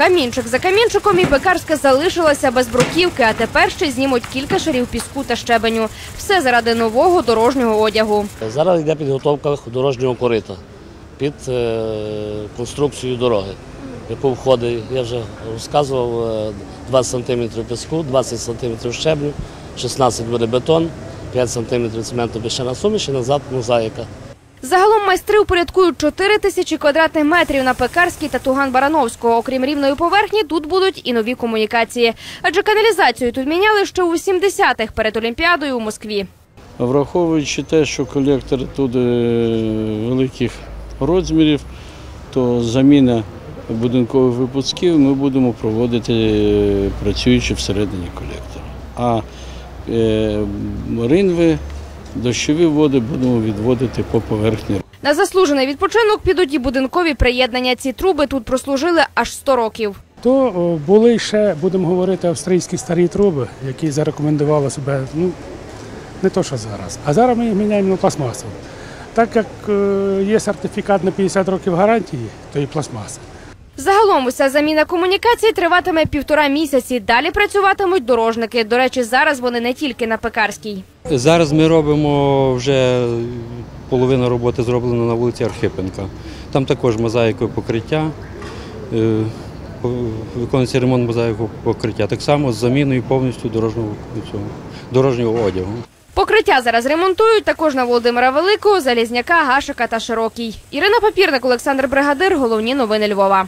Камінчик за камінчиком і пекарська залишилася без бруківки, а тепер ще знімуть кілька шарів піску та щебеню. Все заради нового дорожнього одягу. Зараз йде підготовка дорожнього корита під е, конструкцію дороги, яку входить, я вже розказував, е, 20 см піску, 20 см щеблю, 16 буде бетон, 5 см цементу піщана суміш і назад мозаїка. Загалом майстри упорядкують 4 тисячі квадратних метрів на Пекарській та Туган-Барановського. Окрім рівної поверхні, тут будуть і нові комунікації. Адже каналізацію тут міняли ще у 70-х перед Олімпіадою у Москві. Враховуючи те, що колектор тут е, великих розмірів, то заміна будинкових випусків ми будемо проводити е, працюючи всередині колектора. А е, ринви, дощові води будемо відводити по поверхні На заслужений відпочинок підуть і будинкові приєднання. Ці труби тут прослужили аж 100 років. То були ще, будемо говорити, австрійські старі труби, які зарекомендували себе, ну, не то, що зараз. А зараз ми їх міняємо на пластмасову. Так як е, є сертифікат на 50 років гарантії, то і пластмаса. Загалом уся заміна комунікацій триватиме півтора місяці. Далі працюватимуть дорожники. До речі, зараз вони не тільки на Пекарській. Зараз ми робимо вже половина роботи зроблена на вулиці Архипенка. Там також мозаїкове покриття, е, виконується ремонт мозаїкового покриття. Так само з заміною повністю дорожнього, дорожнього одягу. Покриття зараз ремонтують також на Володимира Великого, Залізняка, Гашика та Широкій. Ірина Папірник, Олександр Бригадир. Головні новини Львова.